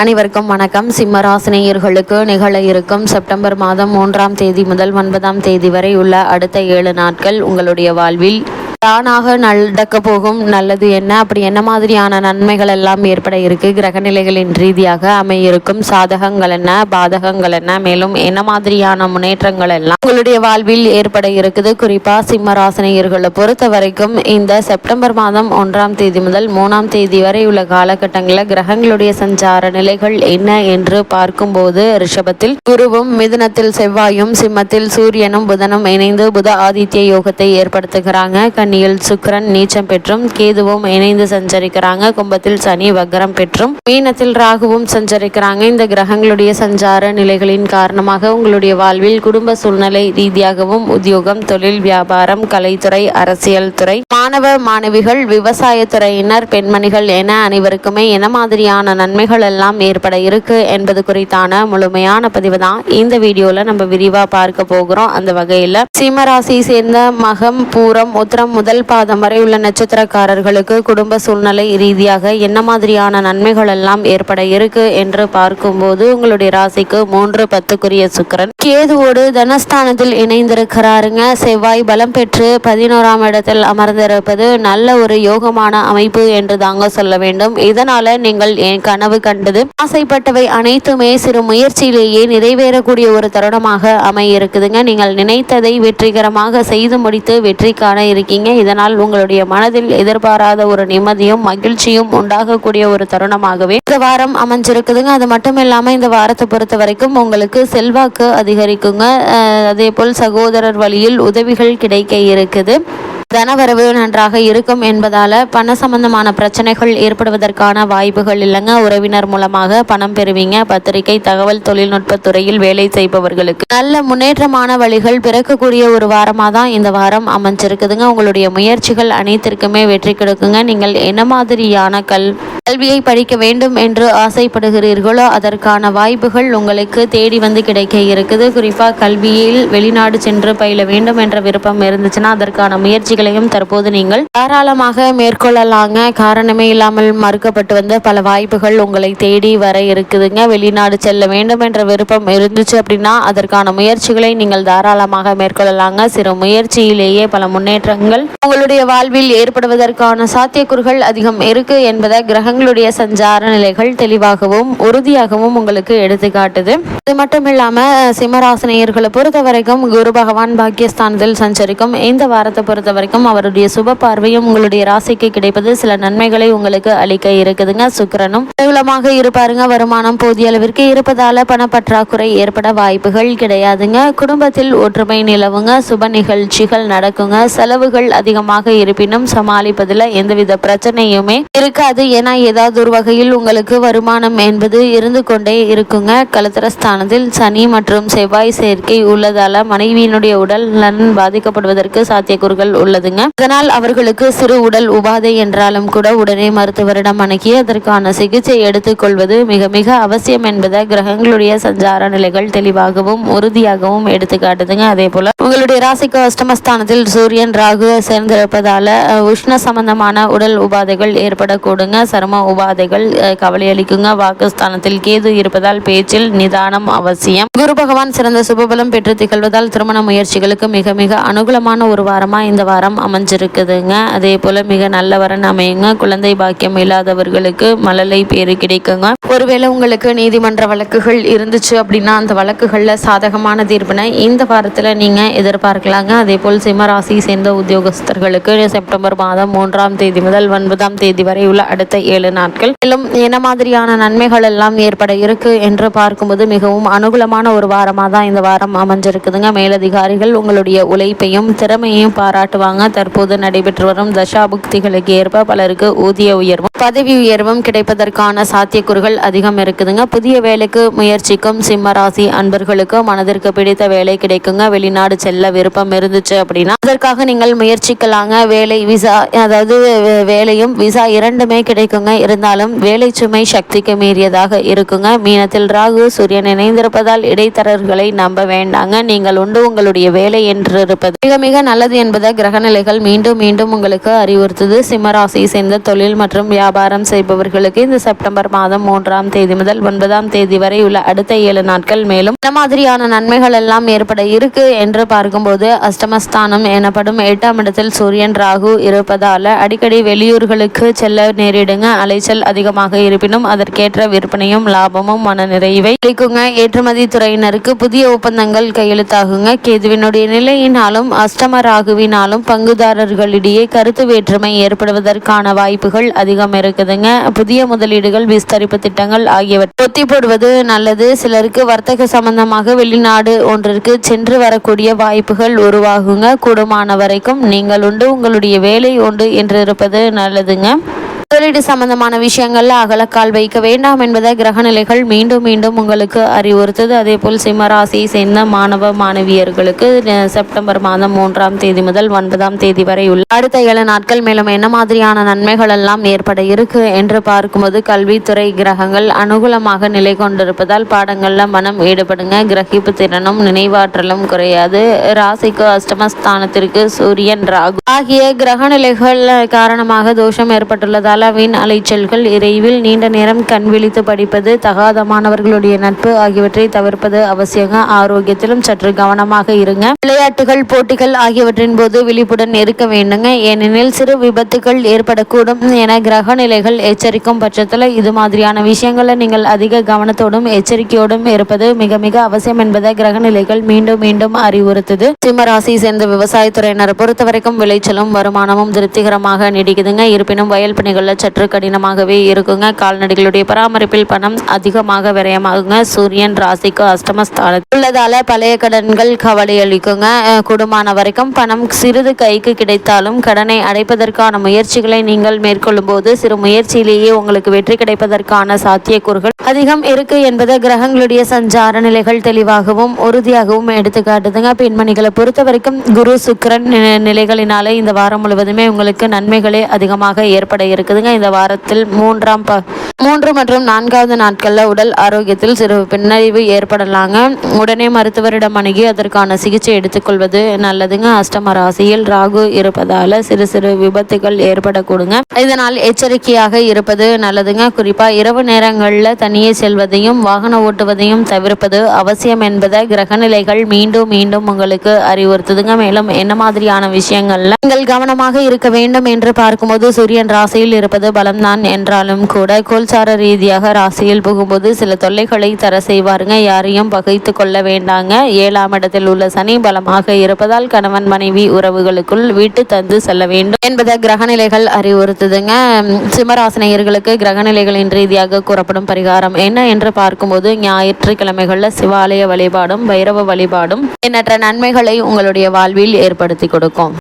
அனைவருக்கும் வணக்கம். சிம்மராசினியர்களுக்கு நிகழ இருக்கும் செப்டம்பர் மாதம் மூன்றாம் தேதி முதல் ஒன்பதாம் தேதி வரை உள்ள அடுத்த ஏழு நாட்கள் உங்களுடைய வாழ்வில் தானாக நடக்க போகும் நல்லது என்ன? அப்படி என்ன மாதிரியான நன்மைகள் எல்லாம் ஏற்பட இருக்கு? கிரக நிலைகளின் ரீதியாக அமையிருக்கும் சாதகங்கள் என்ன? பாதகங்கள் என்ன? மேலும் என்ன மாதிரியான முன்னேற்றங்கள் எல்லாம் உங்களுடைய வாழ்வில் ஏற்பட இருக்குது? குறிப்பா சிம்ம ராசினியர்களை பொறுத்த வரைக்கும் இந்த செப்டம்பர் மாதம் ஒன்றாம் தேதி முதல் மூணாம் தேதி வரை உள்ள காலகட்டங்களில் கிரகங்களுடைய சஞ்சார நிலைகள் என்ன என்று பார்க்கும்போது ரிஷபத்தில் குருவும் மிதுனத்தில் செவ்வாயும் சிம்மத்தில் சூரியனும் புதனும் இணைந்து புத ஆதித்ய யோகத்தை ஏற்படுத்துகிறாங்க. ராசியில் சுக்கரன் நீச்சம் பெற்றும் கேதுவும் இணைந்து சஞ்சரிக்கிறாங்க. கும்பத்தில் சனி வக்ரம் பெற்றும் மீனத்தில் ராகுவும் சஞ்சரிக்கிறாங்க. இந்த கிரகங்களுடைய சஞ்சார நிலைகளின் காரணமாக உங்களுடைய வாழ்வில் குடும்ப சூழ்நிலை ரீதியாகவும் உத்தியோகம் தொழில் வியாபாரம் கலைத்துறை அரசியல் துறை மாணவ மாணவிகள் விவசாயத்துறையினர் பெண்மணிகள் என அனைவருக்குமே என மாதிரியான நன்மைகள் எல்லாம் ஏற்பட இருக்கு என்பது குறித்தான முழுமையான பதிவு தான் இந்த வீடியோல நம்ம விரிவா பார்க்க போகிறோம். அந்த வகையில சிம்மராசி சேர்ந்த மகம் பூரம் உத்திரம் முதல் பாதம் வரை உள்ள நட்சத்திரக்காரர்களுக்கு குடும்ப சூழ்நிலை ரீதியாக என்ன மாதிரியான நன்மைகள் எல்லாம் ஏற்பட இருக்கு என்று பார்க்கும்போது உங்களுடைய ராசிக்கு மூன்று பத்துக்குரிய சுக்கிரன். கேதுவோடு தனஸ்தானத்தில் இணைந்திருக்கிறாருங்க. செவ்வாய் பலம் பெற்று பதினோராம் இடத்தில் அமர்ந்திருப்பது நல்ல ஒரு யோகமான அமைப்பு என்று தாங்க சொல்ல வேண்டும். இதனால நீங்கள் என் கனவு கண்டது. ஆசைப்பட்டவை அனைத்துமே சிறு முயற்சியிலேயே நிறைவேறக்கூடிய ஒரு தருணமாக அமைய இருக்குதுங்க நீங்கள் நினைத்ததை வெற்றிகரமாக செய்து முடித்து வெற்றி காண இருக்கீங்க. இதனால் உங்களுடைய மனதில் எதிர்பாராத ஒரு நிம்மதியும் மகிழ்ச்சியும் உண்டாகக்கூடிய ஒரு தருணமாகவே இந்த வாரம் அமைஞ்சிருக்குதுங்க. அது மட்டும் இல்லாமல் இந்த வாரத்தை பொறுத்த வரைக்கும் உங்களுக்கு செல்வாக்கு அதிகரிக்குங்க. அதே போல் சகோதரர் வழியில் உதவிகள் கிடைக்க இருக்குது. தனவரவு நன்றாக இருக்கும் என்பதால பண சம்பந்தமான பிரச்சனைகள் ஏற்படுவதற்கான வாய்ப்புகள் இல்லைங்க. உறவினர் மூலமாக பணம் பெறுவீங்க. பத்திரிகை தகவல் தொழில்நுட்ப துறையில் வேலை செய்பவர்களுக்கு நல்ல முன்னேற்றமான வழிகள் பிறக்கக்கூடிய ஒரு வாரமாக தான் இந்த வாரம் அமைஞ்சிருக்குதுங்க. உங்களுடைய முயற்சிகள் அனைத்திற்குமே வெற்றி கிடைக்குங்க. நீங்கள் என்ன மாதிரியான கல் கல்வியை படிக்க வேண்டும் என்று ஆசைப்படுகிறீர்களோ அதற்கான வாய்ப்புகள் உங்களுக்கு தேடி வந்து கிடைக்க இருக்குது. குறிப்பாக கல்வியில் வெளிநாடு சென்று பயில வேண்டும் என்ற விருப்பம் இருந்துச்சுன்னா அதற்கான முயற்சிகளையும் தற்போது நீங்கள் தாராளமாக மேற்கொள்ளலாங்க. காரணமே இல்லாமல் மறுக்கப்பட்டு வந்த பல வாய்ப்புகள் உங்களை தேடி வர இருக்குதுங்க. வெளிநாடு செல்ல வேண்டும் என்ற விருப்பம் இருந்துச்சு அப்படின்னா அதற்கான முயற்சிகளை நீங்கள் தாராளமாக மேற்கொள்ளலாங்க. சிறு முயற்சியிலேயே பல முன்னேற்றங்கள் உங்களுடைய வாழ்வில் ஏற்படுவதற்கான சாத்தியக்கூறுகள் அதிகம் இருக்கு என்பதை கிரகங்கள் தங்களுடைய சஞ்சார நிலைகள் தெளிவாகவும் உறுதியாகவும் உங்களுக்கு எடுத்து காட்டுது. இது மட்டும் இல்லாம சிம்மராசினியர்களை பொறுத்த வரைக்கும் குரு பகவான் பாக்கியஸ்தானத்தில் சஞ்சரிக்கும். இந்த வாரத்தை பொறுத்த வரைக்கும் அவருடைய சுப பார்வையும் உங்களுடைய ராசிக்கு கிடைப்பது சில நன்மைகளை உங்களுக்கு அளிக்க இருக்குதுங்க சுக்கிரனும். பிரபலமாக இருப்பாருங்க வருமானம் போதிய அளவிற்கு இருப்பதால பணப்பற்றாக்குறை ஏற்பட வாய்ப்புகள் கிடையாதுங்க. குடும்பத்தில் ஒற்றுமை நிலவுங்க சுப நிகழ்ச்சிகள் நடக்குங்க செலவுகள் அதிகமாக இருப்பினும் சமாளிப்பதில் எந்தவித பிரச்சனையுமே இருக்காது. ஏன்னா ஏதாவது ஒரு வகையில் உங்களுக்கு வருமானம் என்பது இருந்து கொண்டே இருக்குங்க. கலத்திரஸ்தானத்தில் சனி மற்றும் செவ்வாய் சேர்க்கை உள்ளதால மனைவியினுடைய உடல் நலன் பாதிக்கப்படுவதற்கு சாத்தியக்கூறுகள் உள்ளதுங்க. இதனால் அவர்களுக்கு சிறு உடல் உபாதை என்றாலும் கூட உடனே மருத்துவரிடம் அணுகி அதற்கான சிகிச்சை எடுத்துக்கொள்வது மிக மிக அவசியம் என்பதை கிரகங்களுடைய சஞ்சார நிலைகள் தெளிவாகவும் உறுதியாகவும் எடுத்து காட்டுதுங்க. அதே போல உங்களுடைய ராசிக்கு அஷ்டமஸ்தானத்தில் சூரியன் ராகு சேர்ந்திருப்பதால உஷ்ண சம்பந்தமான உடல் உபாதைகள் ஏற்படக்கூடுங்க. சரும உபாதைகள் கவலையளிக்குங்க. கவலை அளிக்குங்க வாக்குஸ்தானத்தில் கேது இருப்பதால் பேச்சில் நிதானம் அவசியம். குரு பகவான் சிறந்த சுபபலம் பெற்று திகழ்வதால் திருமண முயற்சிகளுக்கு மிக மிக அனுகூலமான ஒரு வாரமா இந்த வாரம் அமைஞ்சிருக்குதுங்க. அதே போல மிக நல்ல வரன் அமையுங்க. குழந்தை பாக்கியம் இல்லாதவர்களுக்கு மழலை பேரு கிடைக்குங்க. ஒருவேளை உங்களுக்கு நீதிமன்ற வழக்குகள் இருந்துச்சு அப்படின்னா அந்த வழக்குகள்ல சாதகமான தீர்ப்பினை இந்த வாரத்துல நீங்க எதிர்பார்க்கலாங்க. அதே போல் சிம்மராசி சேர்ந்த உத்தியோகஸ்தர்களுக்கு செப்டம்பர் மாதம் மூன்றாம் தேதி முதல் ஒன்பதாம் தேதி வரை உள்ள அடுத்த ஏழு நாட்கள். மேலும் என்ன மாதிரியான நன்மைகள் எல்லாம் ஏற்பட இருக்கு என்று பார்க்கும்போது மிகவும் அனுகூலமான ஒரு வாரமாக தான் இந்த வாரம் அமைஞ்சிருக்குதுங்க. மேலதிகாரிகள் உங்களுடைய உழைப்பையும் திறமையையும் பாராட்டுவாங்க. தற்போது நடைபெற்று வரும் தசாபுக்திகளுக்கு ஏற்ப பலருக்கு ஊதிய உயர்வும் பதவி உயர்வும் கிடைப்பதற்கான சாத்தியக்கூறுகள் அதிகம் இருக்குதுங்க. புதிய வேலைக்கு முயற்சிக்கும் சிம்மராசி அன்பர்களுக்கு மனதிற்கு பிடித்த வேலை கிடைக்குங்க. வெளிநாடு செல்ல விருப்பம் இருந்துச்சு அப்படின்னா அதற்காக நீங்கள் முயற்சிக்கலாங்க. வேலை விசா அதாவது வேலையும் விசா இரண்டுமே கிடைக்குங்க. இருந்தாலும் வேலை சுமை சக்திக்கு மீறியதாக இருக்குங்க. மீனத்தில் ராகு சூரியன் இணைந்திருப்பதால் இடைத்தரர்களை நம்ப வேண்டாங்க. நீங்கள் உண்டு உங்களுடைய வேலை என்று இருப்பது மிக மிக நல்லது என்பதை கிரகநிலைகள் மீண்டும் மீண்டும் உங்களுக்கு அறிவுறுத்துது. சிம்மராசியை சேர்ந்த தொழில் மற்றும் வியாபாரம் செய்பவர்களுக்கு இந்த செப்டம்பர் மாதம் மூன்றாம் தேதி முதல் ஒன்பதாம் தேதி வரை உள்ள அடுத்த ஏழு நாட்கள் மேலும் இந்த மாதிரியான நன்மைகள் எல்லாம் ஏற்பட இருக்கு என்று பார்க்கும்போது அஷ்டமஸ்தானம் எனப்படும் எட்டாம் இடத்தில் சூரியன் ராகு இருப்பதால அடிக்கடி வெளியூர்களுக்கு செல்ல நேரிடுங்க. அலைச்சல் அதிகமாக இருப்பினும் அதற்கேற்ற விற்பனையும் லாபமும் மன நிறைவை அளிக்குங்க. ஏற்றுமதி துறையினருக்கு புதிய ஒப்பந்தங்கள் கையெழுத்தாகுங்க. கேதுவினுடைய நிலையினாலும் அஷ்டம ராகுவினாலும் பங்குதாரர்களிடையே கருத்து வேற்றுமை ஏற்படுவதற்கான வாய்ப்புகள் அதிகம் இருக்குதுங்க. புதிய முதலீடுகள் விஸ்தரிப்பு திட்டங்கள் ஆகியவற்றை ஒத்தி போடுவது நல்லது. சிலருக்கு வர்த்தக சம்பந்தமாக வெளிநாடு ஒன்றிற்கு சென்று வரக்கூடிய வாய்ப்புகள் உருவாகுங்க. கூடுமான வரைக்கும் நீங்கள் உண்டு உங்களுடைய வேலை உண்டு என்று இருப்பது நல்லதுங்க. முதலீடு சம்பந்தமான விஷயங்கள்ல அகலக்கால் வைக்க வேண்டாம் என்பதை கிரகநிலைகள் மீண்டும் மீண்டும் உங்களுக்கு அறிவுறுத்தது. அதே போல் சிம்மராசியை சேர்ந்த மாணவ மாணவியர்களுக்கு செப்டம்பர் மாதம் மூன்றாம் தேதி முதல் ஒன்பதாம் தேதி வரை உள்ள அடுத்த ஏழு நாட்கள் மேலும் என்ன மாதிரியான நன்மைகள் எல்லாம் ஏற்பட இருக்கு என்று பார்க்கும்போது கல்வித்துறை கிரகங்கள் அனுகூலமாக நிலை கொண்டிருப்பதால் பாடங்கள்ல மனம் ஈடுபடுங்க. கிரகிப்பு திறனும் நினைவாற்றலும் குறையாது. ராசிக்கு அஷ்டமஸ்தானத்திற்கு சூரியன் ராகு ஆகிய கிரகநிலைகள் காரணமாக தோஷம் ஏற்பட்டுள்ளதால் வீண் அலைச்சல்கள் இறைவில் நீண்ட நேரம் கண் விழித்து படிப்பது தகாத மாணவர்களுடைய நட்பு ஆகியவற்றை தவிர்ப்பது அவசியங்க. ஆரோக்கியத்திலும் சற்று கவனமாக இருங்க. விளையாட்டுகள் போட்டிகள் ஆகியவற்றின் போது விழிப்புடன் இருக்க வேண்டுங்க. ஏனெனில் சிறு விபத்துகள் ஏற்படக்கூடும் என கிரக நிலைகள் எச்சரிக்கும் பட்சத்தில் இது மாதிரியான விஷயங்களை நீங்கள் அதிக கவனத்தோடும் எச்சரிக்கையோடும் இருப்பது மிக மிக அவசியம் என்பதை கிரக நிலைகள் மீண்டும் மீண்டும் அறிவுறுத்துது. சிம்மராசி சேர்ந்த விவசாயத்துறையினரை பொறுத்தவரைக்கும் விளைச்சலும் வருமானமும் திருப்திகரமாக நீடிக்குதுங்க. இருப்பினும் வயல் பணிகளில் சற்று கடினமாகவே இருக்குங்க. கால்நடைகளுடைய பராமரிப்பில் பணம் அதிகமாக விரயமாகுங்க. சூரியன் ராசிக்கு அஷ்டமஸ்தானத்தில் உள்ளதால பழைய கடன்கள் கவலை அளிக்குங்க. அஹ், வரைக்கும் பணம் சிறிது கைக்கு கிடைத்தாலும் கடனை அடைப்பதற்கான முயற்சிகளை நீங்கள் மேற்கொள்ளும் போது சிறு முயற்சியிலேயே உங்களுக்கு வெற்றி கிடைப்பதற்கான சாத்தியக்கூறுகள் அதிகம் இருக்கு என்பது கிரகங்களுடைய சஞ்சார நிலைகள் தெளிவாகவும் உறுதியாகவும் எடுத்துக்காட்டுதுங்க. பெண்மணிகளை பொறுத்த வரைக்கும் குரு சுக்கரன் நிலைகளினாலே இந்த வாரம் முழுவதுமே உங்களுக்கு நன்மைகளே அதிகமாக ஏற்பட இருக்குதுங்க. இந்த வாரத்தில் மூன்றாம் ப மூன்று மற்றும் நான்காவது நாட்களில் உடல் ஆரோக்கியத்தில் சிறு பின்னடைவு ஏற்படலாங்க. உடனே மருத்துவரிடம் அணுகி அதற்கான சிகிச்சை எடுத்துக்கொள்வது நல்லதுங்க. அஷ்டம ராசியில் ராகு இருப்பதால சிறு சிறு விபத்துகள் ஏற்படக்கூடுங்க. இதனால் எச்சரிக்கையாக இருப்பது நல்லதுங்க. குறிப்பா இரவு நேரங்களில் தனியே செல்வதையும் வாகனம் ஓட்டுவதையும் தவிர்ப்பது அவசியம் என்பதை கிரகநிலைகள் மீண்டும் மீண்டும் உங்களுக்கு அறிவுறுத்துதுங்க. மேலும் என்ன மாதிரியான விஷயங்கள்ல நீங்கள் கவனமாக இருக்க வேண்டும் என்று பார்க்கும்போது சூரியன் ராசியில் இருப்பது பலம்தான் என்றாலும் கூட கோல்சார ரீதியாக ராசியில் புகும்போது சில தொல்லைகளை தர செய்வாருங்க. யாரையும் பகைத்து கொள்ள வேண்டாங்க. ஏழாம் இடத்தில் உள்ள சனி பலமாக இருப்பதால் கணவன் மனைவி உறவுகளுக்குள் வீட்டு தந்து செல்ல வேண்டும் என்பதை கிரகநிலைகள் அறிவுறுத்துதுங்க. சிம்மராசினியர்களுக்கு கிரகநிலைகளின் ரீதியாக கூறப்படும் பரிகாரம் என்ன என்று பார்க்கும்போது ஞாயிற்றுக்கிழமைகளில் சிவாலய வழிபாடும் பைரவ வழிபாடும் எண்ணற்ற நன்மைகளை உங்களுடைய வாழ்வில் ஏற்படுத்தி கொடுக்கும்.